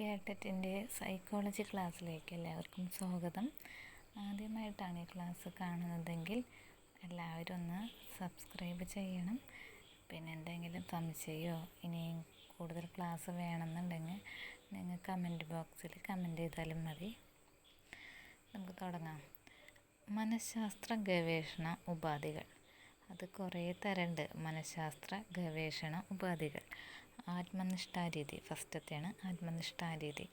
കേട്ടറ്റിന്റെ psychology ക്ലാസ്സിലേക്ക് എല്ലാവർക്കും സ്വാഗതം. ആദ്യമായിട്ടാണ് ഈ ക്ലാസ് കാണുന്നതെങ്കിൽ എല്ലാവരും ഒന്ന് സബ്സ്ക്രൈബ് ചെയ്യണം. പിന്നെ എന്തെങ്കിലും സംശയമോ ഇനിയും കൂടുതൽ ക്ലാസ് വേണമെന്നുണ്ടെങ്കിൽ നിങ്ങൾ കമന്റ് ബോക്സിൽ കമന്റ് ചെയ്താലും മതി. നമുക്ക് തുടങ്ങാം. മനഃശാസ്ത്ര ഗവേഷണ ഉപാധികൾ. അത് കുറേ തരമുണ്ട്. മനഃശാസ്ത്ര ഗവേഷണ ഉപാധികൾ. ആത്മനിഷ്ഠാരീതി. ഫസ്റ്റത്തെയാണ് ആത്മനിഷ്ഠാരീതി.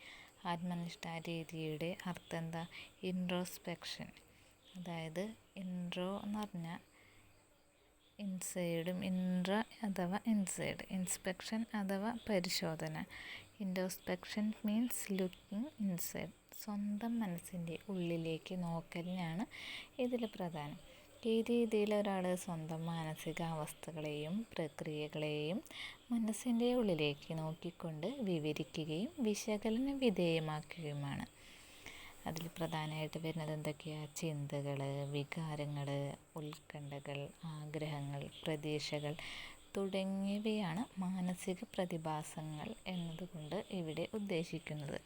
ആത്മനിഷ്ഠാരീതിയുടെ അർത്ഥം എന്താ ഇൻട്രോസ്പെക്ഷൻ അതായത് ഇൻട്രോ എന്ന് പറഞ്ഞാൽ ഇൻസൈഡും ഇൻട്ര അഥവാ ഇൻസൈഡ് ഇൻസ്പെക്ഷൻ അഥവാ പരിശോധന. ഇൻട്രോസ്പെക്ഷൻ മീൻസ് ലുക്കിംഗ് ഇൻസൈഡ് സ്വന്തം മനസ്സിന്റെ ഉള്ളിലേക്ക് നോക്കലിനാണ് ഇതിൽ പ്രധാനം. ഈ രീതിയിൽ ഒരാൾ സ്വന്തം മാനസികാവസ്ഥകളെയും പ്രക്രിയകളെയും മനസ്സിന്റെ ഉള്ളിലേക്ക് നോക്കിക്കൊണ്ട് വിവരിക്കുകയും വിശകലന വിധേയമാക്കുകയുമാണ്. അതിൽ പ്രധാനമായിട്ട് വരുന്നത് എന്തൊക്കെയാണ് ചിന്തകൾ വികാരങ്ങൾ ഉത്കണ്ഠകൾ ആഗ്രഹങ്ങൾ പ്രതീക്ഷകൾ തുടങ്ങിയവയാണ് മാനസിക പ്രതിഭാസങ്ങൾ എന്നതുകൊണ്ട് ഇവിടെ ഉദ്ദേശിക്കുന്നത്.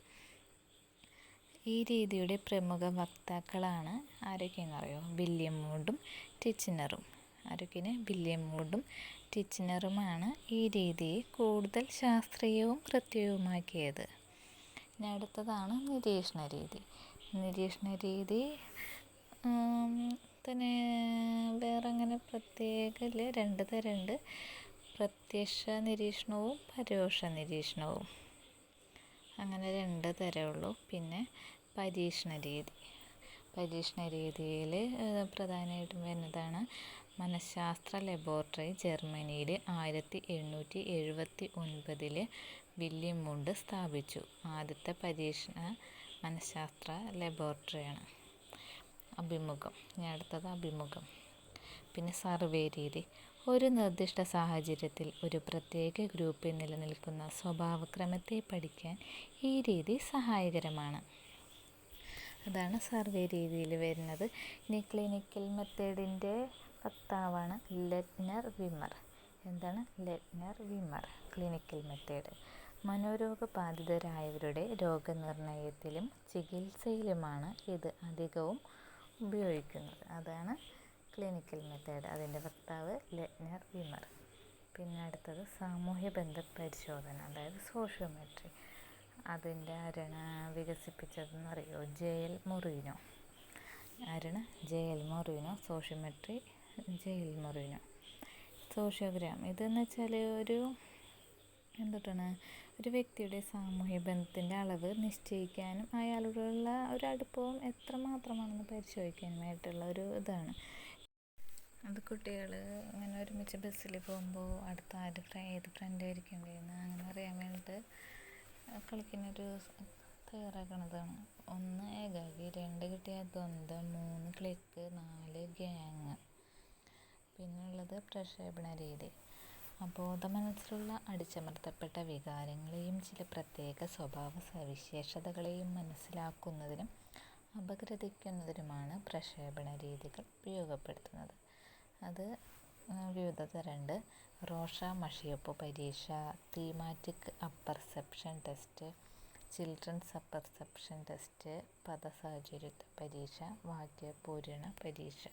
ഈ രീതിയുടെ പ്രമുഖ വക്താക്കളാണ് ആരൊക്കെയെന്നറിയോ വില്യം മൂഡും ടിച്ചിനറും. ആരൊക്കെയാണ് വില്യം മൂഡും ടിച്ചിനറുമാണ് ഈ രീതിയെ കൂടുതൽ ശാസ്ത്രീയവും കൃത്യവുമാക്കിയത് ഇനി അടുത്തതാണ് നിരീക്ഷണ രീതി. നിരീക്ഷണ രീതി തന്നെ വേറെ അങ്ങനെ പ്രത്യേകമില്ല രണ്ട് തരമുണ്ട്. പ്രത്യക്ഷ നിരീക്ഷണവും പരോക്ഷ നിരീക്ഷണവും. അങ്ങനെ രണ്ട് തരമുള്ളൂ. പിന്നെ പരീക്ഷണ രീതി. പരീക്ഷണ രീതിയിൽ പ്രധാനമായിട്ടും വരുന്നതാണ് മനഃശാസ്ത്ര ലബോറട്ടറി ജർമ്മനിയിൽ ആയിരത്തി എണ്ണൂറ്റി എഴുപത്തി ഒൻപതിൽ വില്യം മുണ്ട് സ്ഥാപിച്ചു. ആദ്യത്തെ പരീക്ഷണ മനഃശാസ്ത്ര ലബോറട്ടറിയാണ്. അഭിമുഖം. ഞാൻ അടുത്തത് അഭിമുഖം. പിന്നെ സർവേ രീതി. ഒരു നിർദ്ദിഷ്ട സാഹചര്യത്തിൽ ഒരു പ്രത്യേക ഗ്രൂപ്പിൽ നിലനിൽക്കുന്ന സ്വഭാവക്രമത്തെ പഠിക്കാൻ ഈ രീതി സഹായകരമാണ്. അതാണ് സർവേ രീതിയിൽ വരുന്നത്. ഇനി ക്ലിനിക്കൽ മെത്തേഡിന്റെ പത്താവാണ് ലെറ്റ്നർ വിമർ. എന്താണ് ലെറ്റ്നർ വിമർ? ക്ലിനിക്കൽ മെത്തേഡ് മനോരോഗബാധിതരായവരുടെ രോഗനിർണയത്തിലും ചികിത്സയിലുമാണ് ഇത് അധികവും ഉപയോഗിക്കുന്നത്. അതാണ് ക്ലിനിക്കൽ മെത്തേഡ് അതിന്റെ വക്താവ് ലെറ്റ്നർ വിമർ. പിന്നെ അടുത്തത് സാമൂഹ്യ ബന്ധ പരിശോധന അതായത് സോഷ്യോമെട്രി അതിന്റെ ആരാണ് വികസിപ്പിച്ചതെന്ന് അറിയോ? J L Moreno. ആരാണ്? J L Moreno. Sociometry J L Moreno. Sociogram. ഇതെന്ന് വെച്ചാൽ ഒരു എന്തുട്ടാണ്? ഒരു വ്യക്തിയുടെ സാമൂഹ്യ ബന്ധത്തിന്റെ അളവ് നിശ്ചയിക്കാനും അയാളോടുള്ള ഒരു അടുപ്പവും എത്രമാത്രമാണെന്ന് പരിശോധിക്കാനുമായിട്ടുള്ള ഒരു ഇതാണ്. അത് കുട്ടികൾ അങ്ങനെ ഒരുമിച്ച് ബസ്സിൽ പോകുമ്പോൾ അടുത്ത ആര് ഏത് ഫ്രണ്ട് ആയിരിക്കും അങ്ങനെ അറിയാൻ വേണ്ടിയിട്ട് കളിക്കുന്നൊരു തയ്യാറാക്കണതാണ്. ഒന്ന് ഏകാഗി രണ്ട് കിട്ടിയാൽ ദ്വന്ദ്വം മൂന്ന് ക്ലിക്ക് നാല് ഗ്യാങ്. പിന്നുള്ളത് പ്രക്ഷേപണ രീതി. അബോധ മനസ്സിലുള്ള അടിച്ചമർത്തപ്പെട്ട വികാരങ്ങളെയും ചില പ്രത്യേക സ്വഭാവ സവിശേഷതകളെയും മനസ്സിലാക്കുന്നതിനും അപഗ്രഥിക്കുന്നതിനുമാണ് പ്രക്ഷേപണ രീതികൾ ഉപയോഗപ്പെടുത്തുന്നത്. അത് വിവിധ റോഷ മഷിയപ്പ് പരീക്ഷ thematic apperception test children's apperception test പദസാഹചര്യത്വ പരീക്ഷ വാക്യപൂരണ പരീക്ഷ.